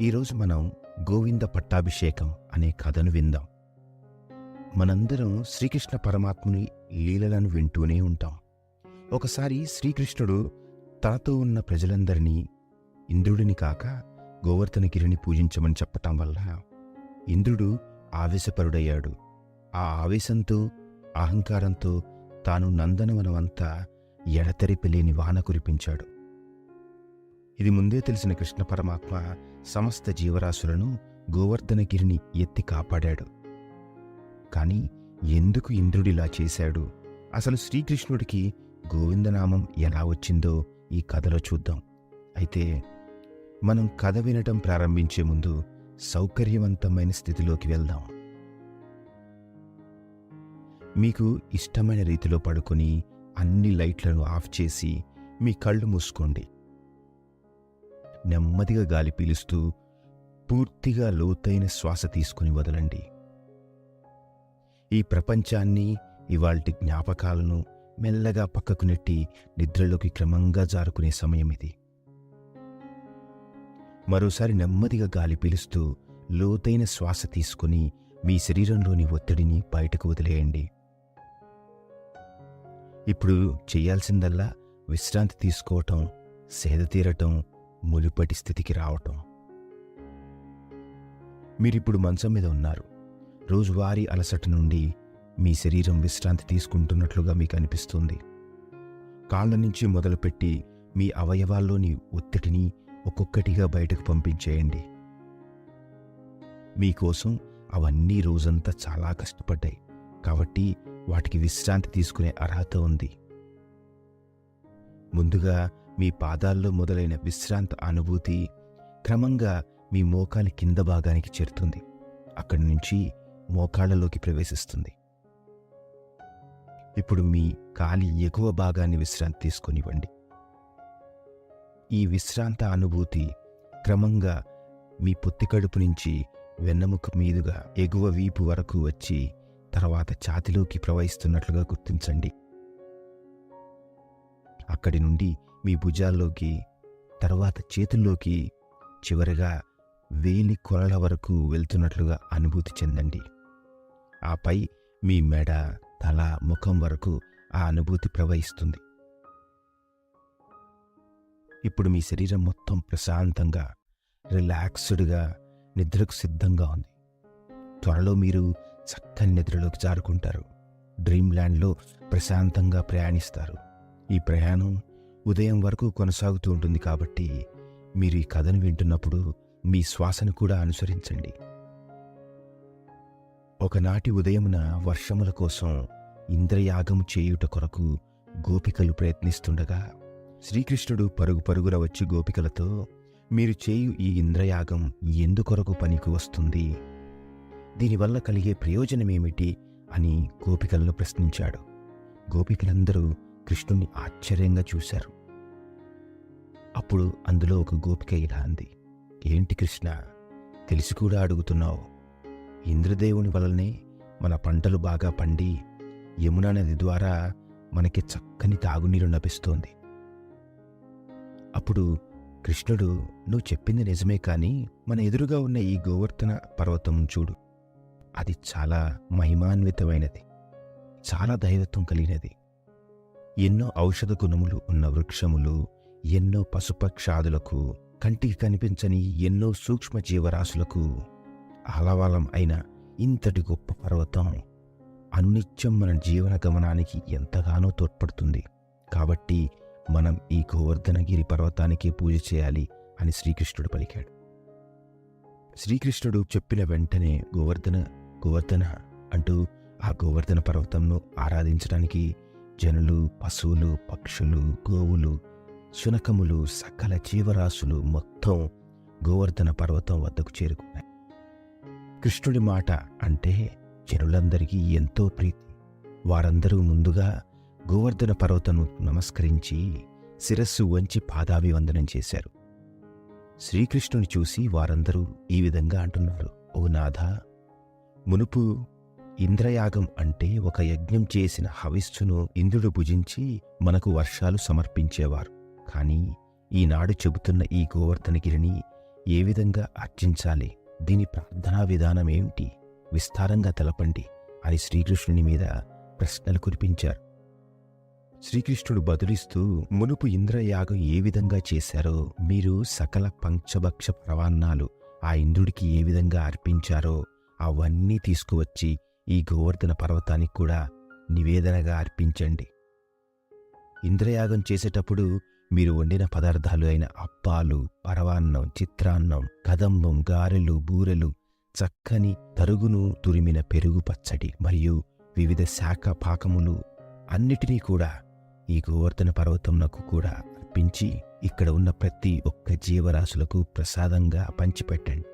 ఈరోజు మనం గోవింద పట్టాభిషేకం అనే కథను విందాం. మనందరం శ్రీకృష్ణ పరమాత్ముని లీలలను వింటూనే ఉంటాం. ఒకసారి శ్రీకృష్ణుడు తనతో ఉన్న ప్రజలందరినీ ఇంద్రుడిని కాక గోవర్ధనగిరిని పూజించమని చెప్పటం వల్ల ఇంద్రుడు ఆవేశపరుడయ్యాడు. ఆ ఆవేశంతో అహంకారంతో తాను నందనవనమంతా ఎడతెరిపి లేని వాన కురిపించాడు. ఇది ముందే తెలిసిన కృష్ణ పరమాత్మ సమస్త జీవరాశులను గోవర్ధనగిరిని ఎత్తి కాపాడాడు. కాని ఎందుకు ఇంద్రుడిలా చేశాడు? అసలు శ్రీకృష్ణుడికి గోవిందనామం ఎలా వచ్చిందో ఈ కథలో చూద్దాం. అయితే మనం కథ వినటం ప్రారంభించే ముందు సౌకర్యవంతమైన స్థితిలోకి వెళ్దాం. మీకు ఇష్టమైన రీతిలో పడుకొని అన్ని లైట్లను ఆఫ్ చేసి మీ కళ్ళు మూసుకోండి. నెమ్మదిగా గాలి పీలుస్తూ పూర్తిగా లోతైన శ్వాస తీసుకుని వదలండి. ఈ ప్రపంచాన్ని ఇవాల్టి జ్ఞాపకాలను మెల్లగా పక్కకు నెట్టి నిద్రలోకి క్రమంగా జారుకునే సమయం ఇది. మరోసారి నెమ్మదిగా గాలి పీలుస్తూ లోతైన శ్వాస తీసుకుని మీ శరీరంలోని ఒత్తిడిని బయటకు వదిలేయండి. ఇప్పుడు చేయాల్సిందల్లా విశ్రాంతి తీసుకోవటం సేద తీరటం మునుపటి స్థితికి రావటం. మీరిప్పుడు మంచం మీద ఉన్నారు. రోజువారీ అలసట నుండి మీ శరీరం విశ్రాంతి తీసుకుంటున్నట్లుగా మీకు అనిపిస్తుంది కాళ్ళ నుంచి మొదలుపెట్టి మీ అవయవాల్లోని ఒత్తిడిని ఒక్కొక్కటిగా బయటకు పంపించేయండి. మీకోసం అవన్నీ రోజంతా చాలా కష్టపడ్డాయి. కాబట్టి వాటికి విశ్రాంతి తీసుకునే అర్హత ఉంది. ముందుగా మీ పాదాల్లో మొదలైన విశ్రాంత అనుభూతి క్రమంగా మీ మోకాలి కింద భాగానికి చేరుతుంది. అక్కడి నుంచి మోకాళ్ళలోకి ప్రవేశిస్తుంది. ఇప్పుడు మీ కాలి ఎగువ భాగాన్ని విశ్రాంతి తీసుకొనివ్వండి. ఈ విశ్రాంత అనుభూతి క్రమంగా మీ పొత్తి కడుపు నుంచి వెన్నెముక మీదుగా ఎగువ వీపు వరకు వచ్చి తర్వాత ఛాతిలోకి ప్రవహిస్తున్నట్లుగా గుర్తించండి. అక్కడి నుండి మీ భుజాల్లోకి తర్వాత చేతుల్లోకి చివరిగా వేలి కొరల వరకు వెళ్తున్నట్లుగా అనుభూతి చెందండి. ఆపై మీ మెడ తల ముఖం వరకు ఆ అనుభూతి ప్రవహిస్తుంది. ఇప్పుడు మీ శరీరం మొత్తం ప్రశాంతంగా రిలాక్స్డ్గా నిద్రకు సిద్ధంగా ఉంది. త్వరలో మీరు చక్కని నిద్రలోకి జారుకుంటారు. డ్రీమ్ ల్యాండ్లో ప్రశాంతంగా ప్రయాణిస్తారు. ఈ ప్రయాణం ఉదయం వరకు కొనసాగుతూ ఉంటుంది కాబట్టి మీరు ఈ కథను వింటున్నప్పుడు మీ శ్వాసను కూడా అనుసరించండి. ఒకనాటి ఉదయమున వర్షముల కోసం ఇంద్రయాగం చేయుట కొరకు గోపికలు ప్రయత్నిస్తుండగా శ్రీకృష్ణుడు పరుగు పరుగున వచ్చి గోపికలతో మీరు చేయు ఈ ఇంద్రయాగం ఎందుకొరకు పనికి వస్తుంది? దీనివల్ల కలిగే ప్రయోజనమేమిటి? అని గోపికలను ప్రశ్నించాడు. గోపికలందరూ కృష్ణుణ్ణి ఆశ్చర్యంగా చూశారు. అప్పుడు అందులో ఒక గోపిక ఇలా అంది ఏంటి కృష్ణ తెలిసి కూడా అడుగుతున్నావు? ఇంద్రదేవుని వలనే మన పంటలు బాగా పండి యమునా నది ద్వారా మనకి చక్కని తాగునీరు లభిస్తోంది. అప్పుడు కృష్ణుడు నువ్వు చెప్పింది నిజమే కానీ మన ఎదురుగా ఉన్న ఈ గోవర్ధన పర్వతం చూడు. అది చాలా మహిమాన్వితమైనది. చాలా దైవత్వం కలిగినది. ఎన్నో ఔషధ గుణములు ఉన్న వృక్షములు ఎన్నో పశుపక్షాదులకు కంటికి కనిపించని ఎన్నో సూక్ష్మ జీవరాశులకు ఆలవాలం అయిన ఇంతటి గొప్ప పర్వతం అనునిత్యం మన జీవన గమనానికి ఎంతగానో తోడ్పడుతుంది. కాబట్టి మనం ఈ గోవర్ధనగిరి పర్వతానికే పూజ చేయాలి అని శ్రీకృష్ణుడు పలికాడు. శ్రీకృష్ణుడు చెప్పిన వెంటనే గోవర్ధన గోవర్ధన అంటూ ఆ గోవర్ధన పర్వతంను ఆరాధించడానికి జనులు పశువులు పక్షులు గోవులు శునకములు సకల జీవరాశులు మొత్తం గోవర్ధన పర్వతం వద్దకు చేరుకున్నాయి. కృష్ణుడి మాట అంటే జనులందరికీ ఎంతో ప్రీతి. వారందరూ ముందుగా గోవర్ధన పర్వతను నమస్కరించి శిరస్సు వంచి పాదాభివందనం చేశారు. శ్రీకృష్ణుని చూసి వారందరూ ఈ విధంగా అంటున్నారు ఓ నాథ మునుపు ఇంద్రయాగం అంటే ఒక యజ్ఞం చేసిన హవిస్సును ఇంద్రుడు భుజించి మనకు వర్షాలు సమర్పించేవారు. కానీ ఈనాడు చెబుతున్న ఈ గోవర్ధనగిరిని ఏ విధంగా అర్చించాలి దీని ప్రార్థనా విధానం ఏమిటి? విస్తారంగా తెలపండి అని శ్రీకృష్ణుని మీద ప్రశ్నలు కురిపించారు. శ్రీకృష్ణుడు బదులిస్తూ మునుపు ఇంద్రయాగం ఏ విధంగా చేశారో మీరు సకల పంచభక్ష ప్రవాన్నాలు ఆ ఇంద్రుడికి ఏ విధంగా అర్పించారో అవన్నీ తీసుకువచ్చి ఈ గోవర్ధన పర్వతానికి కూడా నివేదనగా అర్పించండి. ఇంద్రయాగం చేసేటప్పుడు మీరు వండిన పదార్థాలు అయిన అప్పాలు పరవాన్నం చిత్రాన్నం కదంబం గారెలు బూరెలు చక్కని తరుగును తురిమిన పెరుగు పచ్చడి మరియు వివిధ శాఖ పాకములు అన్నిటినీ కూడా ఈ గోవర్ధన పర్వతంనకు కూడా అర్పించి ఇక్కడ ఉన్న ప్రతి ఒక్క జీవరాశులకు ప్రసాదంగా పంచిపెట్టండి.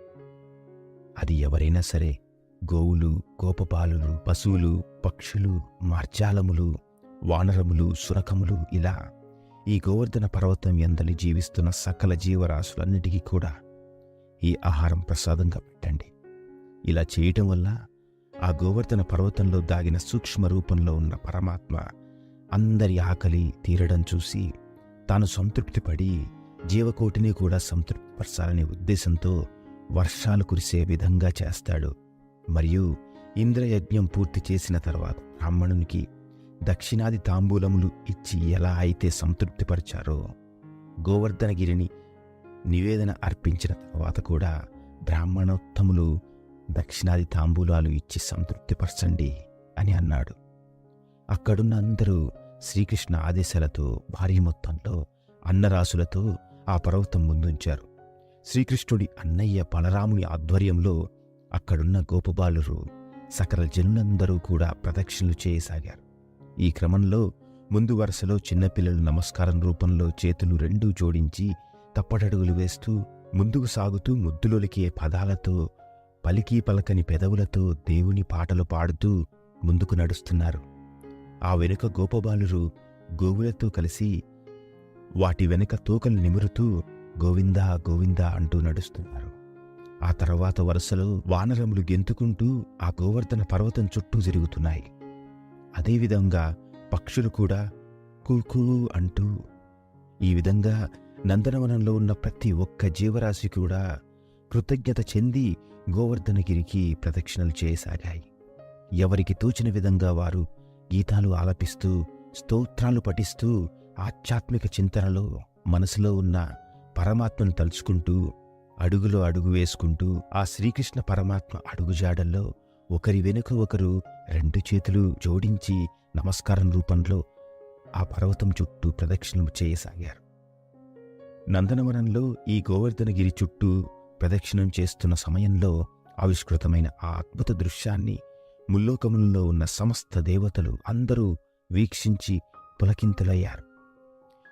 అది ఎవరైనా సరే గోవులు గోపపాలులు పశువులు పక్షులు మార్జాలములు వానరములు సురకములు ఇలా ఈ గోవర్ధన పర్వతం ఎందలి జీవిస్తున్న సకల జీవరాశులన్నిటికీ కూడా ఈ ఆహారం ప్రసాదంగా పెట్టండి. ఇలా చేయటం వల్ల ఆ గోవర్ధన పర్వతంలో దాగిన సూక్ష్మ రూపంలో ఉన్న పరమాత్మ అందరి ఆకలి తీరడం చూసి తాను సంతృప్తిపడి జీవకోటిని కూడా సంతృప్తిపరచాలనే ఉద్దేశంతో వర్షాలు కురిసే విధంగా చేస్తాడు. మరియు ఇంద్రయజ్ఞం పూర్తి చేసిన తర్వాత బ్రాహ్మణునికి దక్షిణాది తాంబూలములు ఇచ్చి ఎలా అయితే సంతృప్తిపరిచారో గోవర్ధనగిరిని నివేదన అర్పించిన తర్వాత కూడా బ్రాహ్మణోత్తములు దక్షిణాది తాంబూలాలు ఇచ్చి సంతృప్తిపరచండి అని అన్నాడు. అక్కడున్న అందరూ శ్రీకృష్ణ ఆదేశాలతో భారీ మొత్తంలో అన్నరాశులతో ఆ పర్వతం ముందుంచారు. శ్రీకృష్ణుడి అన్నయ్య బలరాముని ఆధ్వర్యంలో అక్కడున్న గోపబాలురు సకల జనులందరూ కూడా ప్రదక్షిణలు చేయసాగారు. ఈ క్రమంలో ముందు వరుసలో చిన్నపిల్లలు నమస్కారం రూపంలో చేతులు రెండూ జోడించి తప్పటడుగులు వేస్తూ ముందుకు సాగుతూ ముద్దులొలికే పదాలతో పలికి పలకని పెదవులతో దేవుని పాటలు పాడుతూ ముందుకు నడుస్తున్నారు. ఆ వెనుక గోపబాలురు గోవులతో కలిసి వాటి వెనుక తోకలు నిమురుతూ గోవిందా గోవిందా అంటూ నడుస్తున్నారు. ఆ తర్వాత వరుసలో వానరములు గెంతుకుంటూ ఆ గోవర్ధన పర్వతం చుట్టూ తిరుగుతున్నాయి. అదేవిధంగా పక్షులు కూడా కూకూ అంటూ ఈ విధంగా నందనవనంలో ఉన్న ప్రతి ఒక్క జీవరాశి కూడా కృతజ్ఞత చెంది గోవర్ధనగిరికి ప్రదక్షిణలు చేయసాగాయి. ఎవరికి తోచిన విధంగా వారు గీతాలు ఆలపిస్తూ స్తోత్రాలు పఠిస్తూ ఆధ్యాత్మిక చింతనలో మనసులో ఉన్న పరమాత్మను తలుచుకుంటూ అడుగులో అడుగు వేసుకుంటూ ఆ శ్రీకృష్ణ పరమాత్మ అడుగుజాడల్లో ఒకరి వెనుక ఒకరు రెండు చేతులు జోడించి నమస్కారం రూపంలో ఆ పర్వతం చుట్టూ ప్రదక్షిణలు చేయసాగారు. నందనవనంలో ఈ గోవర్ధనగిరి చుట్టూ ప్రదక్షిణం చేస్తున్న సమయంలో ఆవిష్కృతమైన ఆ అద్భుత దృశ్యాన్ని ముల్లోకములలో ఉన్న సమస్త దేవతలు అందరూ వీక్షించి పులకింతలయ్యారు.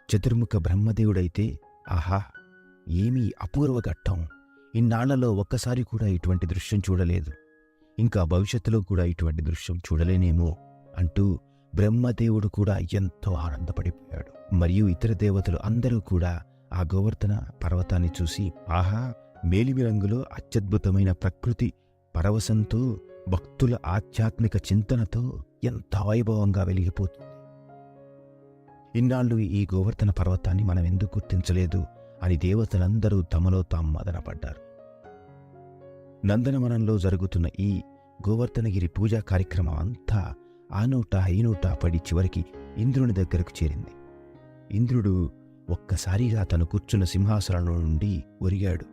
చతుర్ముఖ బ్రహ్మదేవుడైతే ఆహా! ఏమీ అపూర్వ ఘట్టం. ఇన్నాళ్ళలో ఒక్కసారి కూడా ఇటువంటి దృశ్యం చూడలేదు. ఇంకా భవిష్యత్తులో కూడా ఇటువంటి దృశ్యం చూడలేనేమో అంటూ బ్రహ్మదేవుడు కూడా ఎంతో ఆనందపడిపోయాడు. మరియు ఇతర దేవతలు అందరూ కూడా ఆ గోవర్ధన పర్వతాన్ని చూసి ఆహా! మేలిమి రంగులో అత్యద్భుతమైన ప్రకృతి పరవశంతో భక్తుల ఆధ్యాత్మిక చింతనతో ఎంత వైభవంగా వెలిగిపోతుంది. ఇన్నాళ్ళు ఈ గోవర్ధన పర్వతాన్ని మనం ఎందుకు గుర్తించలేదు? అని దేవతలందరూ తమలో తాము మదనపడ్డారు. నందనవనంలో జరుగుతున్న ఈ గోవర్ధనగిరి పూజా కార్యక్రమం అంతా ఆ నోట ఈ నోట పడి చివరికి ఇంద్రుని దగ్గరకు చేరింది. ఇంద్రుడు ఒక్కసారిగా తను కూర్చున్న సింహాసనంలో నుండి ఒరిగాడు.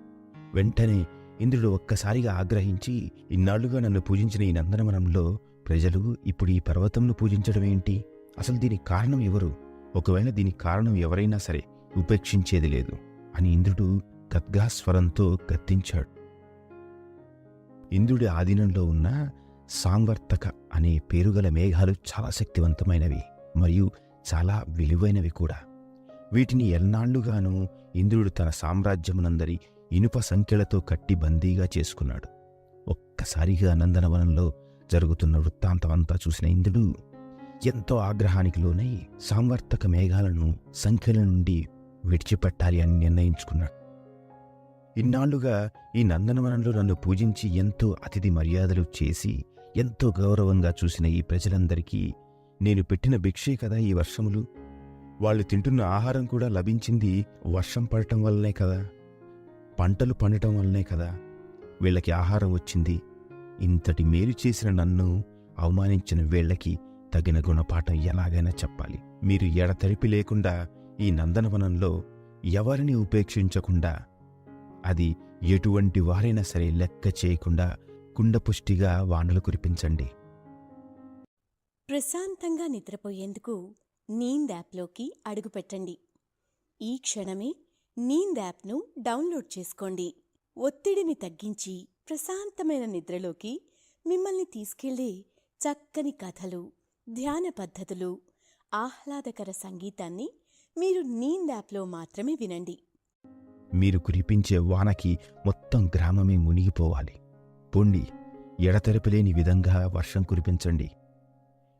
వెంటనే ఇంద్రుడు ఒక్కసారిగా ఆగ్రహించి ఇన్నాళ్ళుగా నన్ను పూజించిన ఈ నందనవనంలో ప్రజలు ఇప్పుడు ఈ పర్వతంను పూజించడం ఏంటి? అసలు దీనికి కారణం ఎవరు? ఒకవేళ దీనికి కారణం ఎవరైనా సరే ఉపేక్షించేది లేదు. అని ఇంద్రుడు గద్గాస్వరంతో గద్దించాడు. ఇంద్రుడి ఆధీనంలో ఉన్న సాంవర్తక అనే పేరుగల మేఘాలు చాలా శక్తివంతమైనవి మరియు చాలా విలువైనవి కూడా. వీటిని ఎల్నాళ్ళుగాను ఇంద్రుడు తన సామ్రాజ్యమునందరి ఇనుప సంఖ్యలతో కట్టి బందీగా చేసుకున్నాడు. ఒక్కసారిగా నందనవనంలో జరుగుతున్న వృత్తాంతమంతా చూసిన ఇంద్రుడు ఎంతో ఆగ్రహానికి లోనై సాంవర్తక మేఘాలను సంఖ్యల నుండి విడిచిపెట్టాలి అని నిర్ణయించుకున్నాడు. ఇన్నాళ్ళుగా ఈ నందనవనంలో నన్ను పూజించి ఎంతో అతిథి మర్యాదలు చేసి ఎంతో గౌరవంగా చూసిన ఈ ప్రజలందరికీ నేను పెట్టిన భిక్షే కదా ఈ వర్షములు? వాళ్ళు తింటున్న ఆహారం కూడా లభించింది వర్షం పడటం వల్లనే కదా? పంటలు పండటం వల్లనే కదా? వీళ్ళకి ఆహారం వచ్చింది. ఇంతటి మేలు చేసిన నన్ను అవమానించిన వీళ్ళకి తగిన గుణపాఠం ఎలాగైనా చెప్పాలి. మీరు ఎడతెరిపి లేకుండా ఈ నందనవనంలో ఎవరిని ఉపేక్షించకుండా అది ఎటువంటి వారైనా సరే లెక్క చేయకుండా కుండపుష్టిగా వానలు కురిపించండి. ప్రశాంతంగా నిద్రపోయేందుకు నీంద్ యాప్లోకి అడుగుపెట్టండి ఈ క్షణమే నీంద్ యాప్ను డౌన్లోడ్ చేసుకోండి. ఒత్తిడిని తగ్గించి ప్రశాంతమైన నిద్రలోకి మిమ్మల్ని తీసుకెళ్ళే చక్కని కథలు ధ్యాన పద్ధతులు ఆహ్లాదకర సంగీతాన్ని మీరు నీంద్ యాప్లో మాత్రమే వినండి. మీరు కురిపించే వానకి మొత్తం గ్రామమే మునిగిపోవాలి. పొండి ఎడతెరపలేని విధంగా వర్షం కురిపించండి.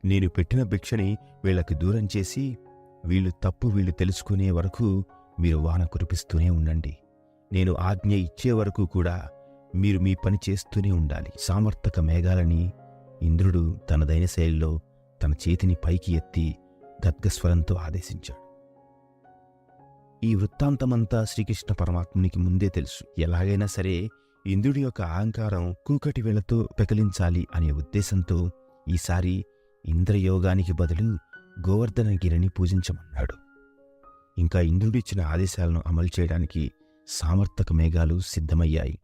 నేను పెట్టిన భిక్షని వీళ్ళకి దూరం చేసి వీళ్ళు తప్పు వీళ్ళు తెలుసుకునే వరకు మీరు వాన కురిపిస్తూనే ఉండండి. నేను ఆజ్ఞ ఇచ్చే వరకు కూడా మీరు మీ పని చేస్తూనే ఉండాలి. సామర్థక మేఘాలని ఇంద్రుడు తనదైన శైలిలో తన చేతిని పైకి ఎత్తి గద్గస్వరంతో ఆదేశించాడు. ఈ వృత్తాంతమంతా శ్రీకృష్ణ పరమాత్మునికి ముందే తెలుసు. ఎలాగైనా సరే ఇంద్రుడి యొక్క అహంకారం కూకటి వేళతో పెకలించాలి అనే ఉద్దేశంతో ఈసారి ఇంద్రయోగానికి బదులు గోవర్ధనగిరిని పూజించమన్నాడు. ఇంకా ఇంద్రుడిచ్చిన ఆదేశాలను అమలు చేయడానికి సామర్థక మేఘాలు సిద్ధమయ్యాయి.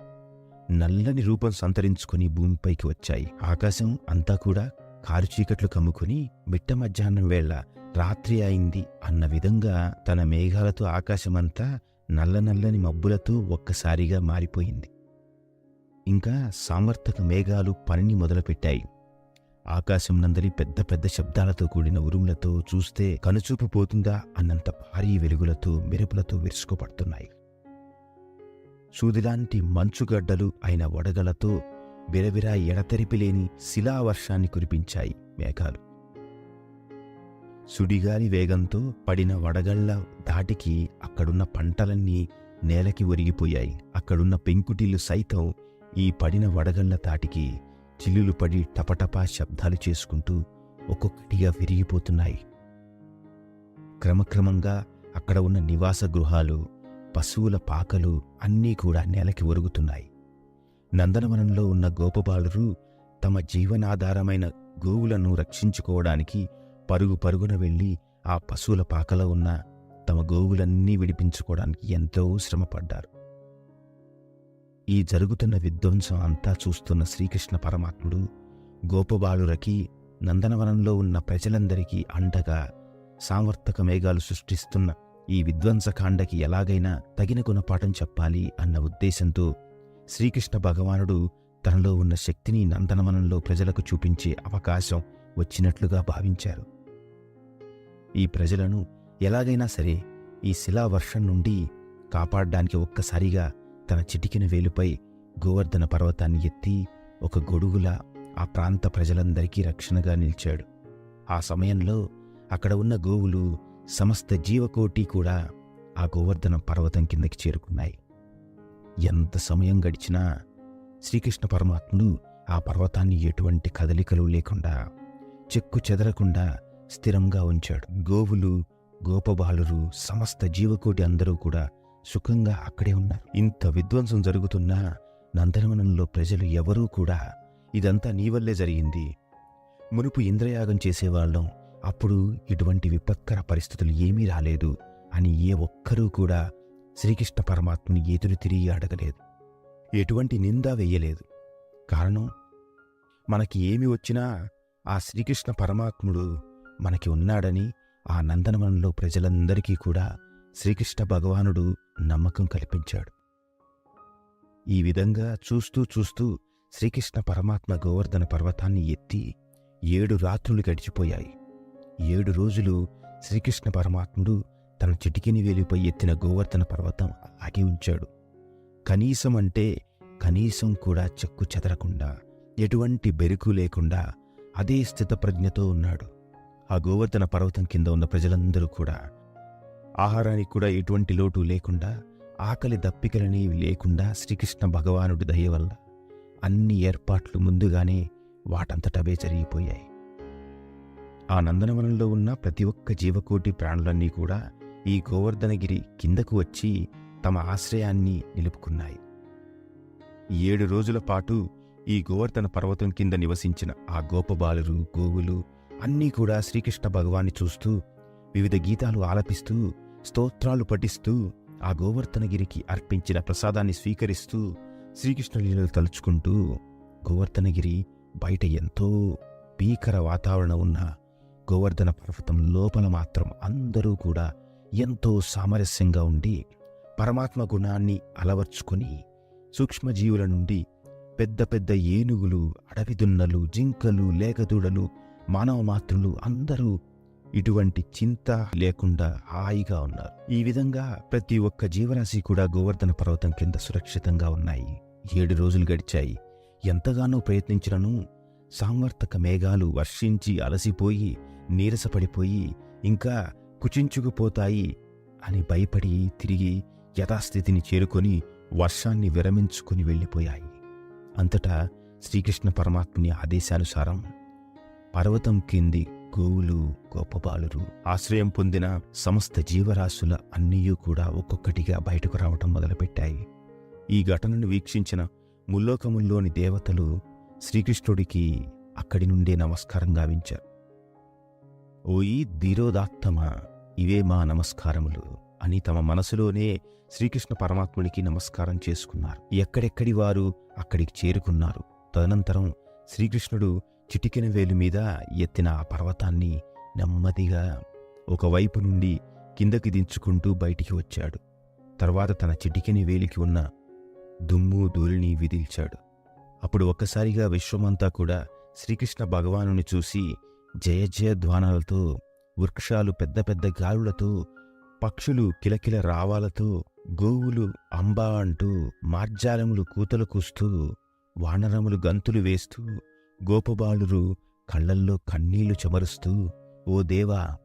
నల్లని రూపం సంతరించుకుని భూమిపైకి వచ్చాయి. ఆకాశం అంతా కూడా కారు చీకట్లు కమ్ముకుని మిట్ట మధ్యాహ్నం వేళ రాత్రి అయింది అన్న విధంగా తన మేఘాలతో ఆకాశమంతా నల్ల నల్లని మబ్బులతో ఒక్కసారిగా మారిపోయింది. ఇంకా సామర్థక మేఘాలు పనిని మొదలుపెట్టాయి. ఆకాశం నందలి పెద్ద పెద్ద శబ్దాలతో కూడిన ఉరుములతో చూస్తే కనుచూపు పోతుందా అన్నంత భారీ వెలుగులతో మెరుపులతో విరుచుకుపడుతున్నాయి. సూదిలాంటి మంచుగడ్డలు అయిన వడగలతో విరవిరా ఎడతెరిపిలేని శిలావర్షాన్ని కురిపించాయి మేఘాలు. సుడిగాలి వేగంతో పడిన వడగళ్ళ దాటికి అక్కడున్న పంటలన్నీ నేలకి ఒరిగిపోయాయి. అక్కడున్న పెంకుటిల్లు సైతం ఈ పడిన వడగళ్ళ తాటికి చిల్లులు పడి టపటపా శబ్దాలు చేసుకుంటూ ఒక్కొక్కటిగా విరిగిపోతున్నాయి. క్రమక్రమంగా అక్కడ ఉన్న నివాస గృహాలు పశువుల పాకలు అన్నీ కూడా నేలకి ఒరుగుతున్నాయి. నందనవనంలో ఉన్న గోపబాలురు తమ జీవనాధారమైన గోవులను రక్షించుకోవడానికి పరుగు పరుగున వెళ్ళి ఆ పశువుల పాకలో ఉన్న తమ గోవులన్నీ విడిపించుకోవడానికి ఎంతో శ్రమపడ్డారు. ఈ జరుగుతున్న విధ్వంసం అంతా చూస్తున్న శ్రీకృష్ణ పరమాత్ముడు గోపబాలురకి నందనవనంలో ఉన్న ప్రజలందరికీ అండగా సామర్థక మేఘాలు సృష్టిస్తున్న ఈ విధ్వంసకాండకి ఎలాగైనా తగిన గుణపాఠం చెప్పాలి అన్న ఉద్దేశంతో శ్రీకృష్ణ భగవానుడు తనలో ఉన్న శక్తిని నందనవనంలో ప్రజలకు చూపించే అవకాశం వచ్చినట్లుగా భావించారు. ఈ ప్రజలను ఎలాగైనా సరే ఈ శిలావర్షం నుండి కాపాడడానికి ఒక్కసారిగా తన చిటికిన వేలుపై గోవర్ధన పర్వతాన్ని ఎత్తి ఒక గొడుగులా ఆ ప్రాంత ప్రజలందరికీ రక్షణగా నిలిచాడు. ఆ సమయంలో అక్కడ ఉన్న గోవులు సమస్త జీవకోటి కూడా ఆ గోవర్ధన పర్వతం కిందకి చేరుకున్నాయి. ఎంత సమయం గడిచినా శ్రీకృష్ణ పరమాత్ముడు ఆ పర్వతాన్ని ఎటువంటి కదలికలు లేకుండా చెక్కు చెదరకుండా స్థిరంగా ఉంచాడు. గోవులు గోపబాలురు సమస్త జీవకోటి అందరూ కూడా సుఖంగా అక్కడే ఉన్నారు. ఇంత విధ్వంసం జరుగుతున్నా నందనవనంలో ప్రజలు ఎవరూ కూడా ఇదంతా నీ వల్లే జరిగింది. మునుపు ఇంద్రయాగం చేసేవాళ్ళం. అప్పుడు ఇటువంటి విపత్కర పరిస్థితులు ఏమీ రాలేదు అని ఏ ఒక్కరూ కూడా శ్రీకృష్ణ పరమాత్మని ఎదురు తిరిగి అడగలేదు. ఎటువంటి నింద వెయ్యలేదు కారణం మనకి ఏమి వచ్చినా ఆ శ్రీకృష్ణ పరమాత్ముడు మనకి ఉన్నాడని ఆ నందనవనంలో ప్రజలందరికీ కూడా శ్రీకృష్ణ భగవానుడు నమ్మకం కల్పించాడు. ఈ విధంగా చూస్తూ చూస్తూ శ్రీకృష్ణ పరమాత్మ గోవర్ధన పర్వతాన్ని ఎత్తి ఏడు రాత్రులు గడిచిపోయాయి. ఏడు రోజులు శ్రీకృష్ణ పరమాత్ముడు తన చిటికిని వేలిపై ఎత్తిన గోవర్ధన పర్వతం ఆగి ఉంచాడు. కనీసం అంటే కనీసం కూడా చెక్కు చెదరకుండా ఎటువంటి బెరుకు లేకుండా అదే స్థితప్రజ్ఞతో ఉన్నాడు. ఆ గోవర్ధన పర్వతం కింద ఉన్న ప్రజలందరూ కూడా ఆహారానికి కూడా ఎటువంటి లోటు లేకుండా ఆకలి దప్పికలనేవి లేకుండా శ్రీకృష్ణ భగవానుడి దయ వల్ల అన్ని ఏర్పాట్లు ముందుగానే వాటంతటవే జరిగిపోయాయి. ఆ నందనవనంలో ఉన్న ప్రతి ఒక్క జీవకోటి ప్రాణులన్నీ కూడా ఈ గోవర్ధనగిరి కిందకు వచ్చి తమ ఆశ్రయాన్ని నిలుపుకున్నాయి. ఏడు రోజుల పాటు ఈ గోవర్ధన పర్వతం కింద నివసించిన ఆ గోపబాలురు గోవులు అన్నీ కూడా శ్రీకృష్ణ భగవాన్ని చూస్తూ వివిధ గీతాలు ఆలపిస్తూ స్తోత్రాలు పఠిస్తూ ఆ గోవర్ధనగిరికి అర్పించిన ప్రసాదాన్ని స్వీకరిస్తూ శ్రీకృష్ణ లీలలు తలుచుకుంటూ గోవర్ధనగిరి బయట ఎంతో భీకర వాతావరణం ఉన్న గోవర్ధన పర్వతం లోపల మాత్రం అందరూ కూడా ఎంతో సామరస్యంగా ఉండి పరమాత్మ గుణాన్ని అలవర్చుకొని సూక్ష్మజీవుల నుండి పెద్ద పెద్ద ఏనుగులు అడవిదున్నలు జింకలు లేగదూడలు మానవ మాతృలు అందరూ ఇటువంటి చింత లేకుండా హాయిగా ఉన్నారు. ఈ విధంగా ప్రతి ఒక్క జీవరాశి కూడా గోవర్ధన పర్వతం కింద సురక్షితంగా ఉన్నాయి. ఏడు రోజులు గడిచాయి. ఎంతగానో ప్రయత్నించినను సాంవర్తక మేఘాలు వర్షించి అలసిపోయి నీరసపడిపోయి ఇంకా కుచించుకుపోతాయి అని భయపడి తిరిగి యథాస్థితిని చేరుకొని వర్షాన్ని విరమించుకుని వెళ్ళిపోయాయి. అంతటా శ్రీకృష్ణ పరమాత్ముని ఆదేశానుసారం పర్వతం కింది గోవులు గోపబాలురు ఆశ్రయం పొందిన సమస్త జీవరాశుల అన్నీయూ కూడా ఒక్కొక్కటిగా బయటకు రావటం మొదలుపెట్టాయి. ఈ ఘటనను వీక్షించిన ముల్లోకముల్లోని దేవతలు శ్రీకృష్ణుడికి అక్కడి నుండే నమస్కారం గావించారు. ఓయి ధీరోదాత్తమా ఇవే మా నమస్కారములు అని తమ మనసులోనే శ్రీకృష్ణ పరమాత్ముడికి నమస్కారం చేసుకున్నారు. ఎక్కడెక్కడి వారు అక్కడికి చేరుకున్నారు. తదనంతరం శ్రీకృష్ణుడు చిటికిన వేలు మీద ఎత్తిన ఆ పర్వతాన్ని నెమ్మదిగా ఒకవైపు నుండి కిందకి దించుకుంటూ బయటికి వచ్చాడు. తర్వాత తన చిటికెని వేలికి ఉన్న దుమ్ము ధూళిని విదిల్చాడు. అప్పుడు ఒక్కసారిగా విశ్వమంతా కూడా శ్రీకృష్ణ భగవానుని చూసి జయ జయ ధ్వానాలతో వృక్షాలు పెద్ద పెద్ద గాలులతో పక్షులు కిలకిల రావాలతో గోవులు అంబా అంటూ మార్జాలములు కూతలు కూస్తూ వానరములు గంతులు వేస్తూ గోపబాలురు కళ్ళల్లో కన్నీళ్ళు చెమరుస్తూ ఓ దేవా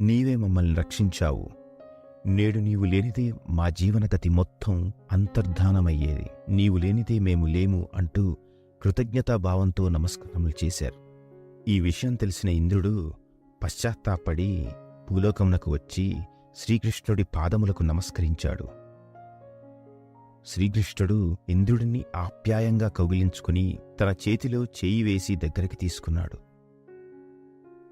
నీవే మమ్మల్ని రక్షించావు. నేడు నీవు లేనిదే మా జీవనగతి మొత్తం అంతర్ధానమయ్యేది. నీవు లేనిదే మేము లేము అంటూ కృతజ్ఞతాభావంతో నమస్కారములు చేశారు. ఈ విషయం తెలిసిన ఇంద్రుడు పశ్చాత్తాపడి భూలోకమునకు వచ్చి శ్రీకృష్ణుడి పాదములకు నమస్కరించాడు. శ్రీకృష్ణుడు ఇంద్రుడిని ఆప్యాయంగా కౌగిలించుకుని తన చేతిలో చేయి వేసి దగ్గరికి తీసుకున్నాడు.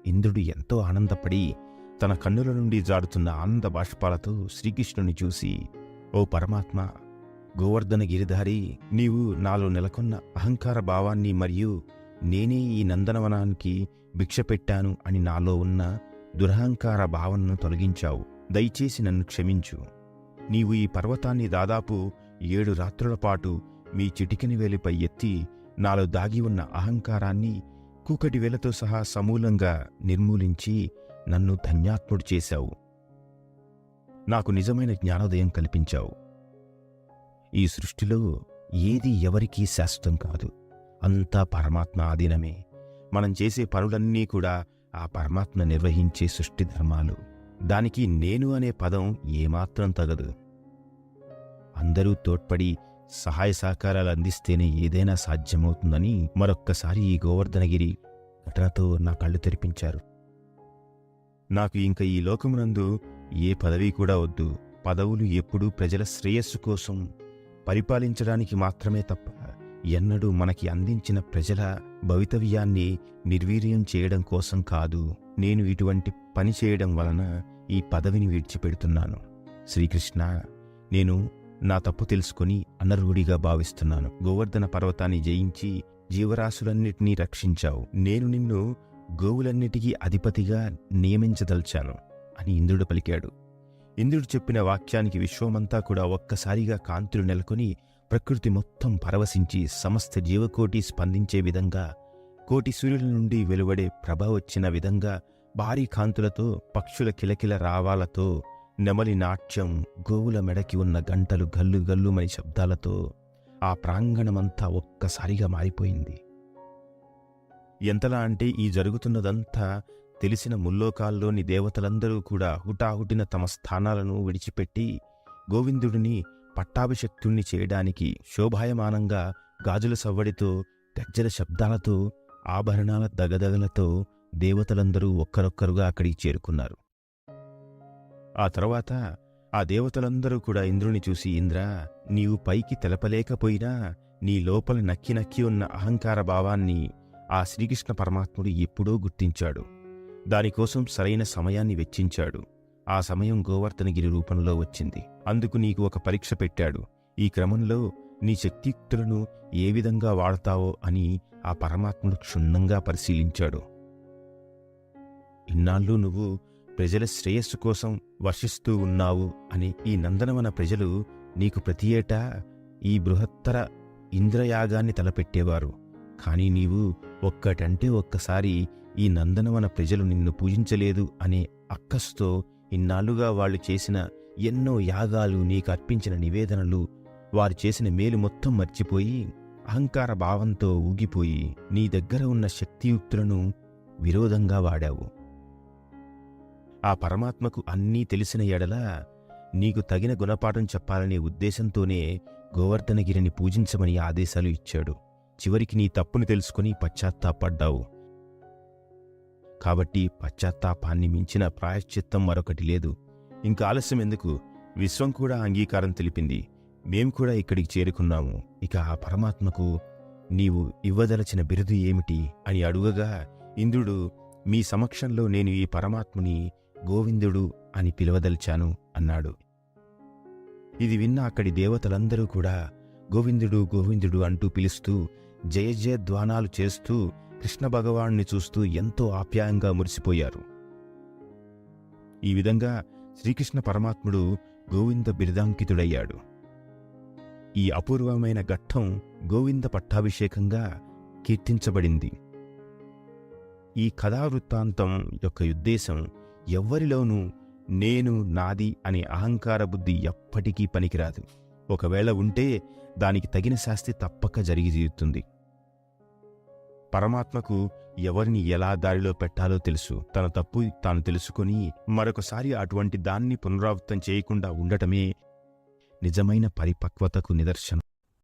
ఇంద్రుడు ఎంతో ఆనందపడి తన కన్నుల నుండి జారుతున్న ఆనంద బాష్పాలతో శ్రీకృష్ణుని చూసి ఓ పరమాత్మ గోవర్ధన గిరిధారి నీవు నాలో నెలకొన్న అహంకార భావాన్ని మరియు నేనే ఈ నందనవనానికి భిక్ష పెట్టాను అని నాలో ఉన్న దురహంకార భావనను తొలగించావు. దయచేసి నన్ను క్షమించు. నీవు ఈ పర్వతాన్ని దాదాపు ఏడు రాత్రుల పాటు మీ చిటికని వేలిపై ఎత్తి నాలో దాగి ఉన్న అహంకారాన్ని కూకటి వేలతో సహా సమూలంగా నిర్మూలించి నన్ను ధన్యాత్ముడు చేశావు. నాకు నిజమైన జ్ఞానోదయం కల్పించావు. ఈ సృష్టిలో ఏది ఎవరికీ శాశ్వతం కాదు. అంతా పరమాత్మ ఆధీనమే. మనం చేసే పనులన్నీ కూడా ఆ పరమాత్మ నిర్వహించే సృష్టి ధర్మాలు. దానికి నేను అనే పదం ఏమాత్రం తగదు. అందరూ తోడ్పడి సహాయ సహకారాలు అందిస్తేనే ఏదైనా సాధ్యమవుతుందని మరొక్కసారి ఈ గోవర్ధనగిరి ఘటనతో నా కళ్ళు తెరిపించారు. నాకు ఇంక ఈ లోకమునందు ఏ పదవి కూడా వద్దు. పదవులు ఎప్పుడూ ప్రజల శ్రేయస్సు కోసం పరిపాలించడానికి మాత్రమే తప్ప ఎన్నడూ మనకి అందించిన ప్రజల భవితవ్యాన్ని నిర్వీర్యం చేయడం కోసం కాదు. నేను ఇటువంటి పని చేయడం వలన ఈ పదవిని విడిచిపెడుతున్నాను. శ్రీకృష్ణ నేను నా తప్పు తెలుసుకుని అనర్హుడిగా భావిస్తున్నాను. గోవర్ధన పర్వతాన్ని జయించి జీవరాశులన్నిటినీ రక్షించావు. నేను నిన్ను గోవులన్నిటికీ అధిపతిగా నియమించదల్చాను అని ఇంద్రుడు పలికాడు. ఇంద్రుడు చెప్పిన వాక్యానికి విశ్వమంతా కూడా ఒక్కసారిగా కాంతులు నెలకొని ప్రకృతి మొత్తం పరవశించి సమస్త జీవకోటి స్పందించే విధంగా కోటి సూర్యుల నుండి వెలువడే ప్రభ వచ్చిన విధంగా భారీ కాంతులతో పక్షుల కిలకిల రావాలతో నెమలి నాట్యం గోవుల మెడకి ఉన్న గంటలు గల్లు గల్లుమని శబ్దాలతో ఆ ప్రాంగణమంతా ఒక్కసారిగా మారిపోయింది. ఎంతలా అంటే ఈ జరుగుతున్నదంతా తెలిసిన ముల్లోకాల్లోని దేవతలందరూ కూడా హుటాహుటిన తమ స్థానాలను విడిచిపెట్టి గోవిందుడిని పట్టాభిషక్తుణ్ణి చేయడానికి శోభాయమానంగా గాజుల సవ్వడితో గజ్జల శబ్దాలతో ఆభరణాల దగదగలతో దేవతలందరూ ఒక్కరొక్కరుగా అక్కడికి చేరుకున్నారు. ఆ తర్వాత ఆ దేవతలందరూ కూడా ఇంద్రుని చూసి ఇంద్ర నీవు పైకి తెలపలేకపోయినా నీ లోపల నక్కి నక్కి ఉన్న అహంకార భావాన్ని ఆ శ్రీకృష్ణ పరమాత్ముడు ఎప్పుడో గుర్తించాడు. దానికోసం సరైన సమయాన్ని వెచ్చించాడు. ఆ సమయం గోవర్ధనగిరి రూపంలో వచ్చింది. అందుకు నీకు ఒక పరీక్ష పెట్టాడు. ఈ క్రమంలో నీ శక్తియుక్తులను ఏ విధంగా వాడతావో అని ఆ పరమాత్ముడు క్షుణ్ణంగా పరిశీలించాడు. ఇన్నాళ్ళు నువ్వు ప్రజల శ్రేయస్సు కోసం వర్షిస్తూ ఉన్నావు అని ఈ నందనవన ప్రజలు నీకు ప్రతి ఏటా ఈ బృహత్తర ఇంద్రయాగాన్ని తలపెట్టేవారు. కాని నీవు ఒక్కటంటే ఒక్కసారి ఈ నందనవన ప్రజలు నిన్ను పూజించలేదు అనే అక్కస్తో ఇన్నాళ్ళుగా వాళ్ళు చేసిన ఎన్నో యాగాలు నీకు అర్పించిన నివేదనలు వారు చేసిన మేలు మొత్తం మర్చిపోయి అహంకార భావంతో ఊగిపోయి నీ దగ్గర ఉన్న శక్తియుక్తులను విరోధంగా వాడావు. ఆ పరమాత్మకు అన్నీ తెలిసిన ఎడల నీకు తగిన గుణపాఠం చెప్పాలనే ఉద్దేశంతోనే గోవర్ధనగిరిని పూజించమని ఆదేశాలు ఇచ్చాడు. చివరికి నీ తప్పును తెలుసుకుని పశ్చాత్తాపడ్డావు. కాబట్టి పశ్చాత్తాపాన్ని మించిన ప్రాయశ్చిత్తం మరొకటి లేదు. ఇంకా ఆలస్యం ఎందుకు? విశ్వం కూడా అంగీకారం తెలిపింది. మేం కూడా ఇక్కడికి చేరుకున్నాము. ఇక ఆ పరమాత్మకు నీవు ఇవ్వదలచిన బిరుదు ఏమిటి అని అడుగగా ఇంద్రుడు మీ సమక్షంలో నేను ఈ పరమాత్ముని గోవిందుడు అని పిలవదలిచాను అన్నాడు. ఇది విన్న అక్కడి దేవతలందరూ కూడా గోవిందుడు గోవిందుడు అంటూ పిలుస్తూ జయ జయ చేస్తూ కృష్ణ భగవాణ్ణి చూస్తూ ఎంతో ఆప్యాయంగా మురిసిపోయారు. ఈ విధంగా శ్రీకృష్ణ పరమాత్ముడు గోవింద బిరుదాంకితుడయ్యాడు. ఈ అపూర్వమైన ఘట్టం గోవింద పట్టాభిషేకంగా కీర్తించబడింది. ఈ కథావృత్తాంతం యొక్క ఉద్దేశం ఎవ్వరిలోనూ నేను నాది అనే అహంకార బుద్ధి ఎప్పటికీ పనికిరాదు. ఒకవేళ ఉంటే దానికి తగిన శాస్తి తప్పక జరిగి తీరుతుంది. పరమాత్మకు ఎవరిని ఎలా దారిలో పెట్టాలో తెలుసు. తన తప్పు తాను తెలుసుకుని మరొకసారి అటువంటి దాన్ని పునరావృతం చేయకుండా ఉండటమే నిజమైన పరిపక్వతకు నిదర్శనం.